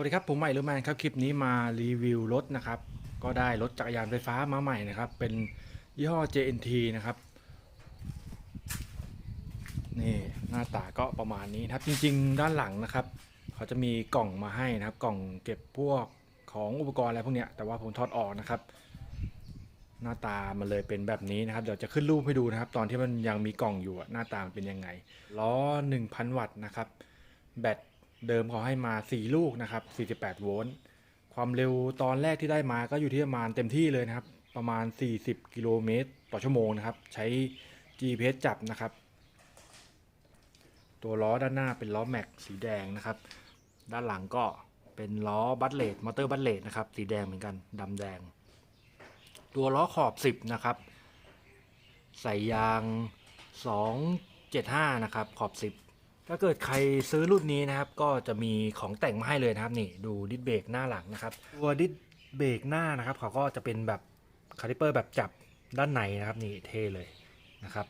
วัสดีครับ ผมใหม่ลูแมนครับ คลิปนี้มารีวิวรถนะครับ ก็ได้รถจักรยานไฟฟ้ามาใหม่นะครับ เป็นยี่ห้อ JNT นะครับ นี่หน้าตาก็ประมาณนี้นะครับ จริง ๆ ด้านหลังนะครับ เขาจะมีกล่องมาให้นะครับ กล่องเก็บพวกของอุปกรณ์อะไรพวกเนี้ย แต่ว่าผมถอดออกนะครับ หน้าตามันเลยเป็นแบบนี้นะครับ เดี๋ยวจะขึ้นรูปให้ดูนะครับ ตอนที่มันยังมีกล่องอยู่หน้าตามันเป็นยังไง ล้อ 1,000 วัตต์นะครับ แบต เดิมเขาให้มา 4 ลูกนะครับ 48 โวลต์ ความเร็วตอนแรกที่ได้มาก็อยู่ที่ประมาณเต็มที่เลยนะครับ ประมาณ 40 กิโลเมตรต่อชั่วโมงนะครับ ใช้ GPS จับนะครับ ตัวล้อด้านหน้าเป็นล้อแม็กสีแดงนะครับ ด้านหลังก็เป็นล้อบัตเลตมอเตอร์บัตเลตนะครับ สีแดงเหมือนกันดำแดง ตัวล้อขอบ 10 นะครับ ใส่ยาง 275 นะครับ ขอบ 10 ถ้าเกิดใครซื้อรุ่นนี้นะครับก็จะมีของแต่งมาให้เลยนะครับนี่ดูดิสเบรกหน้าหลังนะครับตัวดิสเบรกหน้านะครับเขาก็จะเป็นแบบคาลิเปอร์แบบจับด้านในนะครับนี่เท่เลยนะครับ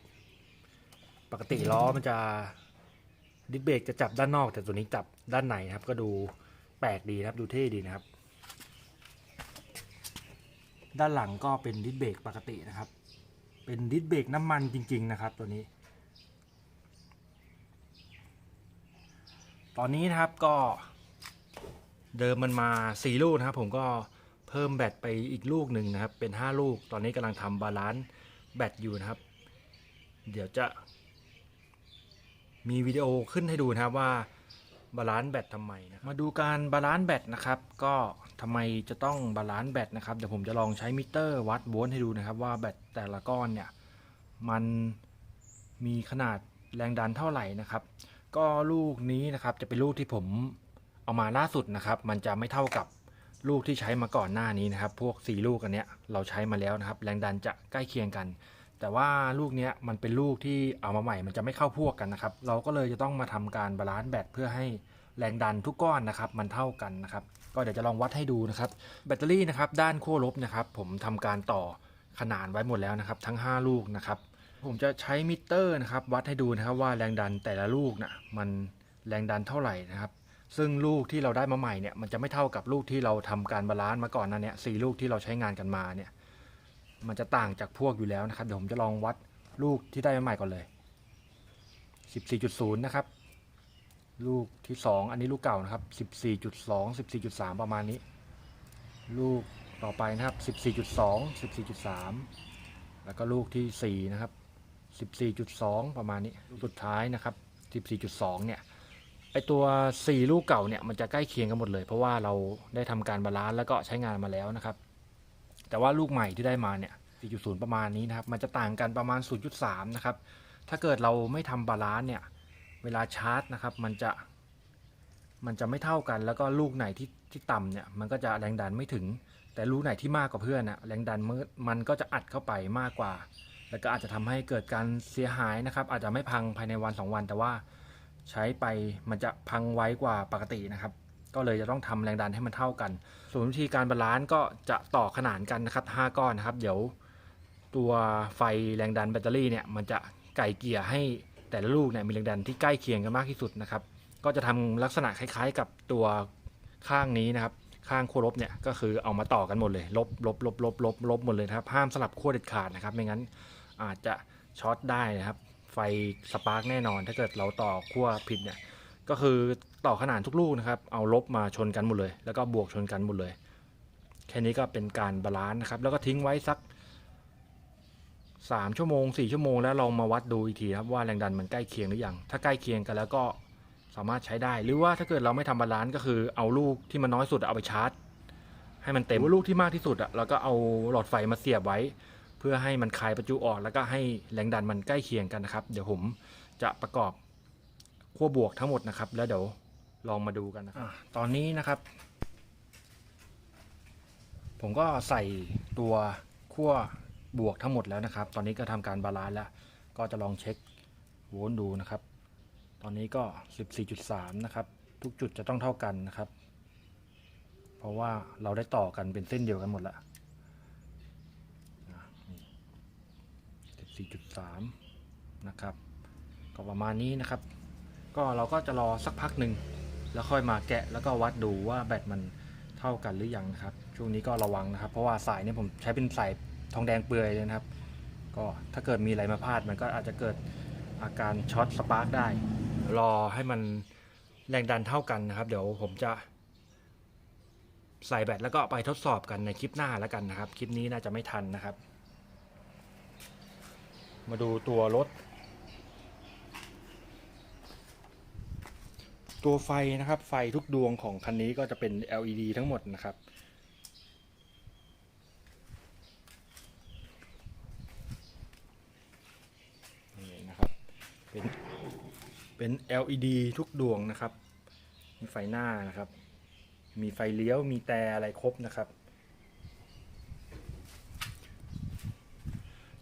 ปกติล้อมันจะดิสเบรกจะจับด้านนอก แต่ตัวนี้จับด้านในนะครับ ก็ดูแปลกดีนะครับ ดูเท่ดีนะครับ ด้านหลังก็เป็นดิสเบรกปกตินะครับ เป็นดิสเบรกน้ำมันจริง ๆ นะครับ ตัวนี้ ตอนนี้นะครับก็เดิมมันมา 4 ลูกนะครับ ผมก็เพิ่มแบตไปอีกลูกหนึ่งนะครับ เป็น 5 ลูก ตอนนี้กำลังทำบาลานซ์แบตอยู่นะครับ เดี๋ยวจะ มีวิดีโอขึ้นให้ดูนะครับว่าบาลานซ์แบตทำไมนะมาดูการบาลานซ์แบตนะครับ ก็ทำไมจะต้องบาลานซ์แบตนะครับเดี๋ยวผมจะลองใช้มิเตอร์วัดโวลต์ให้ดูนะครับ ว่าแบตแต่ละก้อนเนี่ยมันมีขนาดแรงดันเท่าไหร่นะครับ ก็ลูกนี้นะครับจะเป็นลูกที่ผมเอามาล่าสุดนะครับ มันจะไม่เท่ากับลูกที่ใช้มาก่อนหน้านี้นะครับ พวก 4 ลูกอันเนี้ยเราใช้มาแล้วนะครับ แรงดันจะใกล้เคียงกัน แต่ว่าลูกเนี้ยมันเป็นลูกที่เอามาใหม่ มันจะไม่เข้าพวกกันนะครับ เราก็เลยจะต้องมาทำการบาลานซ์แบตเพื่อให้แรงดันทุกก้อนนะครับ มันเท่ากันนะครับ ก็เดี๋ยวจะลองวัดให้ดูนะครับ แบตเตอรี่นะครับด้านขั้วลบนะครับ ผมทำการต่อขนานไว้หมดแล้วนะครับ ทั้ง 5 ลูกนะครับ ผมจะใช้มิเตอร์นะครับ วัดให้ดูนะครับว่าแรงดันแต่ละลูกนะ่ะมันแรงดันเท่าไหร่นะครับ ซึ่งลูกที่เราได้มาใหม่เนี่ยมันจะไม่เท่ากับลูกที่เราทำการบาลานซ์มาก่อนนะเนี่ยสี่ลูกที่เราใช้งานกันมาเนี่ยมันจะต่างจากพวกอยู่แล้วนะครับเดี๋ยวผมจะลองวัดลูกที่ได้มาใหม่ก่อนเลย 14.0 นะครับ ลูกที่ 2 อันนี้ลูกเก่านะครับ 14.2 14.3 ประมาณนี้ ลูกต่อไปนะครับ 14.2 14.3 แล้วก็ลูกที่ 4 นะครับ 14.2 ประมาณนี้ลูกสุดท้ายนะครับ 14.2 เนี่ยไอตัว 4 ลูกเก่าเนี่ยมันจะใกล้เคียงกันหมดเลย เพราะว่าเราได้ทำการบาลานซ์แล้วก็ใช้งานมาแล้วนะครับ แต่ว่าลูกใหม่ที่ได้มาเนี่ย 4.0 ประมาณนี้นะครับ มันจะต่างกันประมาณ 0.3 นะครับ ถ้าเกิดเราไม่ทำบาลานซ์เนี่ย เวลาชาร์จนะครับ มันจะ มันจะไม่เท่ากัน แล้วก็ลูกไหนที่ที่ต่ำเนี่ย มันก็จะแรงดันไม่ถึง แต่ลูกไหนที่มากกว่าเพื่อนนะแรงดันมันก็จะอัดเข้าไปมากกว่า แล้วก็อาจจะทำให้เกิดการเสียหายนะครับ อาจจะไม่พังภายในวัน 2 วัน แต่ว่าใช้ไปมันจะพังไวกว่าปกตินะครับ ก็เลยจะต้องทำแรงดันให้มันเท่ากัน ส่วนวิธีการบาลานซ์ก็จะต่อขนานกันนะครับ5ก้อนนะครับ เดี๋ยวตัวไฟแรงดันแบตเตอรี่เนี่ยมันจะไก่เกลี่ยให้แต่ละลูกเนี่ยมีแรงดันที่ใกล้เคียงกันมากที่สุดนะครับ ก็จะทำลักษณะคล้ายๆ กับตัวข้างนี้นะครับ ข้างขั้วลบเนี่ยก็คือเอามาต่อกันหมดเลย ลบลบลบลบลบลบหมดเลยครับห้ามสลับขั้วเด็ดขาดนะครับไม่งั้น อาจจะช็อตได้นะครับ ไฟสปาร์กแน่นอน ถ้าเกิดเราต่อขั้วผิดเนี่ยก็คือต่อขนานทุกลูกนะครับเอาลบมาชนกันหมดเลย แล้วก็บวกชนกันหมดเลย แค่นี้ก็เป็นการบาลานซ์นะครับแล้วก็ทิ้งไว้สัก 3 ชั่วโมง 4 ชั่วโมง แล้วลองมาวัดดูอีกทีครับว่าแรงดันมันใกล้เคียงหรือยังถ้าใกล้เคียงกันแล้วก็สามารถใช้ได้ หรือว่าถ้าเกิดเราไม่ทำบาลานซ์ก็คือเอาลูกที่มันน้อยสุดเอาไปชาร์จ ให้มันเต็มลูกที่มากที่สุดอะแล้วก็เอาหลอดไฟมาเสียบไว้ เพื่อให้มันคลายประจุออก แล้วก็ให้แรงดันมันใกล้เคียงกันนะครับ เดี๋ยวผมจะประกอบขั้วบวกทั้งหมดนะครับ แล้วเดี๋ยวลองมาดูกันนะครับตอนนี้นะครับ ผมก็ใส่ตัวขั้วบวกทั้งหมดแล้วนะครับ ตอนนี้ก็ทำการบาลานซ์แล้ว ก็จะลองเช็คโวลต์ดูนะครับ ตอนนี้ก็ 14.3 นะครับ ทุกจุดจะต้องเท่ากันนะครับ เพราะว่าเราได้ต่อกันเป็นเส้นเดียวกันหมดแล้ว 4.3 นะครับ ก็ประมาณนี้นะครับ ก็เราก็จะรอสักพักหนึ่งแล้วค่อยมาแกะแล้วก็วัดดูว่าแบตมันเท่ากันหรือยังนะครับ ช่วงนี้ก็ระวังนะครับ เพราะว่าสายนี่ผมใช้เป็นสายทองแดงเปลือยเลยนะครับ ก็ถ้าเกิดมีอะไรมาพลาดมันก็อาจจะเกิดอาการช็อตสปาร์กได้ รอให้มันแรงดันเท่ากันนะครับ เดี๋ยวผมจะใส่แบตแล้วก็ไปทดสอบกันในคลิปหน้าแล้วกันนะครับ คลิปนี้น่าจะไม่ทันนะครับ มาดูตัวรถ ตัวไฟนะครับ ไฟทุกดวงของคันนี้ก็จะเป็น LED ทั้งหมดนะครับ นี่นะครับ เป็น เป็น LED ทุกดวงนะครับ มีไฟหน้านะครับ มีไฟเลี้ยว มีแต่อะไรครบนะครับ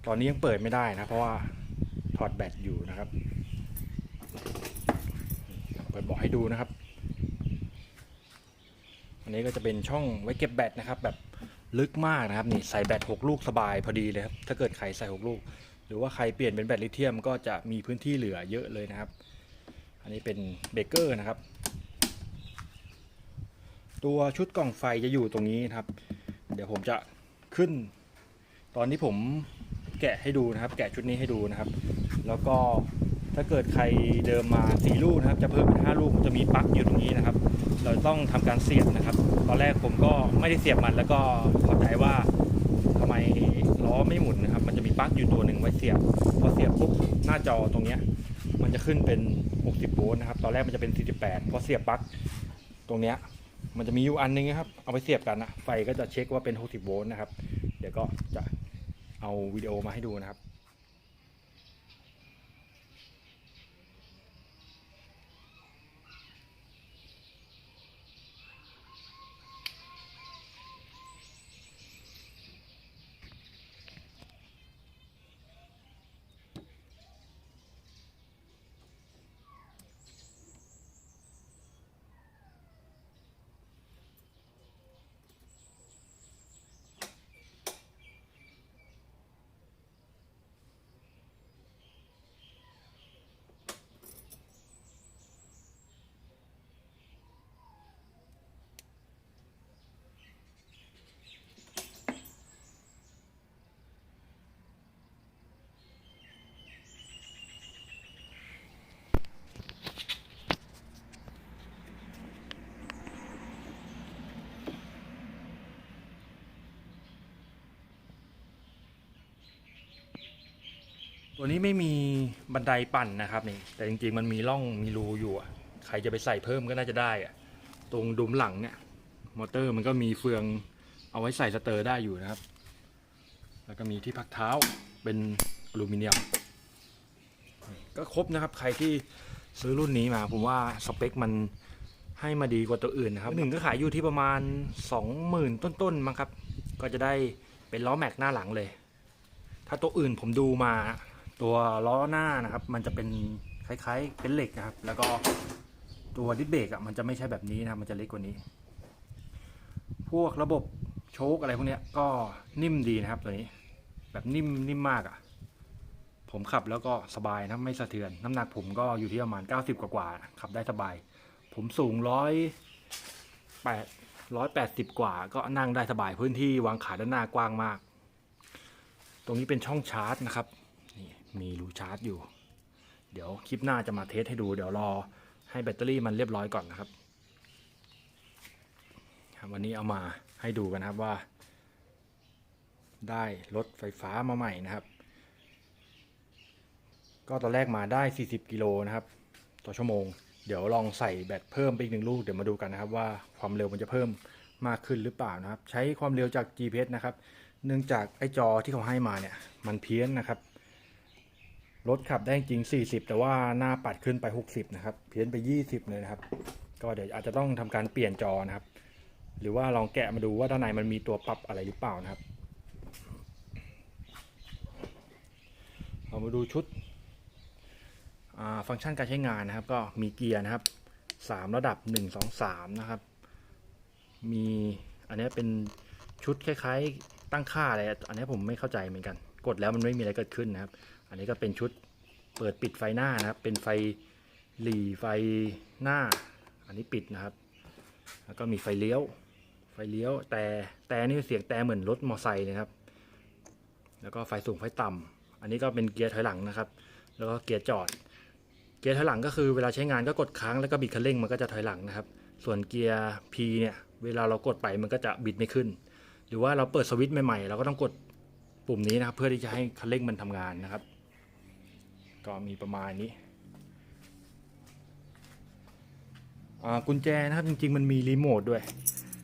ตอนนี้ยังเปิดไม่ได้นะ เพราะว่าถอดแบตอยู่นะครับ เปิดบอกให้ดูนะครับ อันนี้ก็จะเป็นช่องไว้เก็บแบตนะครับ แบบลึกมากนะครับนี่ใส่แบต6ลูกสบายพอดีเลยครับถ้าเกิดใครใส่6ลูก หรือว่าใครเปลี่ยนเป็นแบตลิเธียมก็จะมีพื้นที่เหลือเยอะเลยนะครับ อันนี้เป็นเบเกอร์นะครับ ตัวชุดกล่องไฟจะอยู่ตรงนี้นะครับ เดี๋ยวผมจะขึ้น ตอนที่ผม แกะให้ดูนะครับ แกะชุดนี้ให้ดูนะครับ แล้วก็ถ้าเกิดใครเดิมมา4ลูกนะครับ จะเพิ่มเป็น5ลูกจะมีปลั๊กอยู่ตรงนี้นะครับ เราต้องทำการเสียบนะครับ ตอนแรกผมก็ไม่ได้เสียบมันแล้วก็เข้าใจว่าทำไมล้อไม่หมุนนะครับ มันจะมีปลั๊กอยู่ตัวหนึ่งไว้เสียบ พอเสียบปุ๊บหน้าจอตรงเนี้ยมันจะขึ้นเป็น 60 โวลต์นะครับ ตอนแรกมันจะเป็น 48 พอเสียบปลั๊กตรงเนี้ยมันจะมีอยู่อันนึงนะครับ เอาไปเสียบกันนะ ไฟก็จะเช็คว่าเป็น 60 โวลต์นะครับ เดี๋ยวก็จะ เอาวิดีโอมาให้ดูนะครับ ตัวนี้ไม่มีบันไดปั่นนะครับนี่แต่จริงๆมันมีร่องมีรูอยู่อะใครจะไปใส่เพิ่มก็น่าจะได้อะตรงดุมหลังเนี่ยมอเตอร์มันก็มีเฟืองเอาไว้ใส่สเตอร์ได้อยู่นะครับ แล้วก็มีที่พักเท้าเป็นอลูมิเนียม ก็ครบนะครับ ใครที่ซื้อรุ่นนี้มา ผมว่าสเปคมันให้มาดีกว่าตัวอื่นนะครับหนึ่งก็ขายอยู่ที่ประมาณ 20,000 ต้นๆมั้งครับ ก็จะได้เป็นล้อแม็กหน้าหลังเลย ถ้าตัวอื่นผมดูมา ตัวล้อหน้านะครับ มันจะเป็นคล้ายๆ เป็นเหล็กนะครับ แล้วก็ตัวดิสเบรกอะมันจะไม่ใช่แบบนี้นะมันจะเล็กกว่านี้ พวกระบบโชคอะไรพวกเนี้ยก็นิ่มดีนะครับตัวนี้ แบบนิ่มนิ่มมากอะ ผมขับแล้วก็สบายนะไม่สะเทือน น้ำหนักผมก็อยู่ที่ประมาณ 90 กว่ากว่าๆขับได้สบาย ผมสูงร้อยแปดร้อยแปดสิบกว่า ก็นั่งได้สบายพื้นที่วางขาด้านหน้ากว้างมาก ตรงนี้เป็นช่องชาร์จนะครับ มีรูชาร์จอยู่ เดี๋ยวคลิปหน้าจะมาเทสให้ดูเดี๋ยวรอให้แบตเตอรี่มันเรียบร้อยก่อนนะครับ วันนี้เอามาให้ดูกันนะครับว่า ได้รถไฟฟ้ามาใหม่นะครับ ก็ตอนแรกมาได้ 40 กิโลนะครับ ต่อชั่วโมง เดี๋ยวลองใส่แบตเพิ่มไปอีกหนึ่งลูกเดี๋ยวมาดูกันนะครับว่าความเร็วมันจะเพิ่มมากขึ้นหรือเปล่านะครับ ใช้ความเร็วจาก GPS นะครับ เนื่องจากไอ้จอที่เขาให้มาเนี่ยมันเพี้ยนนะครับ รถขับได้จริง 40 แต่ว่าหน้าปัดขึ้นไป 60 นะครับ เพี้ยนไป 20 เลยนะครับ ก็เดี๋ยวอาจจะต้องทำการเปลี่ยนจอนะครับ หรือว่าลองแกะมาดูว่าด้านในมันมีตัวปรับอะไรหรือเปล่านะครับ เรามาดูชุดฟังก์ชันการใช้งานนะครับ ก็มีเกียร์นะครับ 3 ระดับ 1 2 3 นะครับ มีอันนี้เป็นชุดคล้ายๆตั้งค่าอะไร อันนี้ผมไม่เข้าใจเหมือนกัน กดแล้วมันไม่มีอะไรเกิดขึ้นนะครับ อันนี้ก็เป็นชุดเปิดปิดไฟหน้านะครับ เป็นไฟหลีไฟหน้า อันนี้ปิดนะครับ แล้วก็มีไฟเลี้ยว ไฟเลี้ยว แต่แต่นี่เสียงแต่เหมือนรถมอไซค์เลยครับ แล้วก็ไฟสูงไฟต่ำอันนี้ก็เป็นเกียร์ถอยหลังนะครับ แล้วก็เกียร์จอด เกียร์ถอยหลังก็คือเวลาใช้งานก็กดค้างแล้วก็บิดคันเร่งมันก็จะถอยหลังนะครับ ส่วนเกียร์ P เนี่ย เวลาเรากดไปมันก็จะบิดไม่ขึ้น หรือว่าเราเปิดสวิตช์ใหม่ๆเราก็ต้องกดปุ่มนี้นะครับเพื่อที่จะให้คันเร่งมันทำงานนะครับ ก็มีประมาณนี้อ่ากุญแจนะครับจริงๆมันมีรีโมทด้วย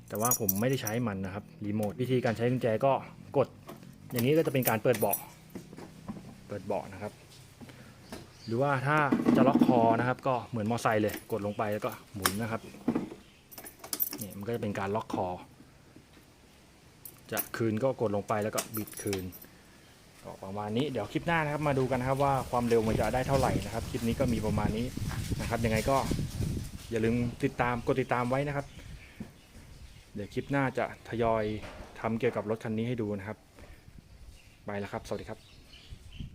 แต่ว่าผมไม่ได้ใช้มันนะครับรีโมทวิธีการใช้กุญแจก็กด อย่างนี้ก็จะเป็นการเปิดเบาะเปิดเบาะนะครับ หรือว่าถ้าจะล็อกคอนะครับ ก็เหมือนมอไซค์เลยกดลงไปแล้วก็หมุนนะครับเนี่ยมันก็จะเป็นการล็อกคอ จะคืนก็กดลงไปแล้วก็บิดคืน ก็ประมาณนี้เดี๋ยวคลิปหน้านะครับมาดูกันนะครับว่าความเร็วมันจะได้เท่าไหร่นะครับคลิปนี้ก็มีประมาณนี้นะครับยังไงก็อย่าลืมติดตามกดติดตามไว้นะครับ เดี๋ยวคลิปหน้าจะทยอยทำเกี่ยวกับรถคันนี้ให้ดูนะครับ ไปแล้วครับ สวัสดีครับ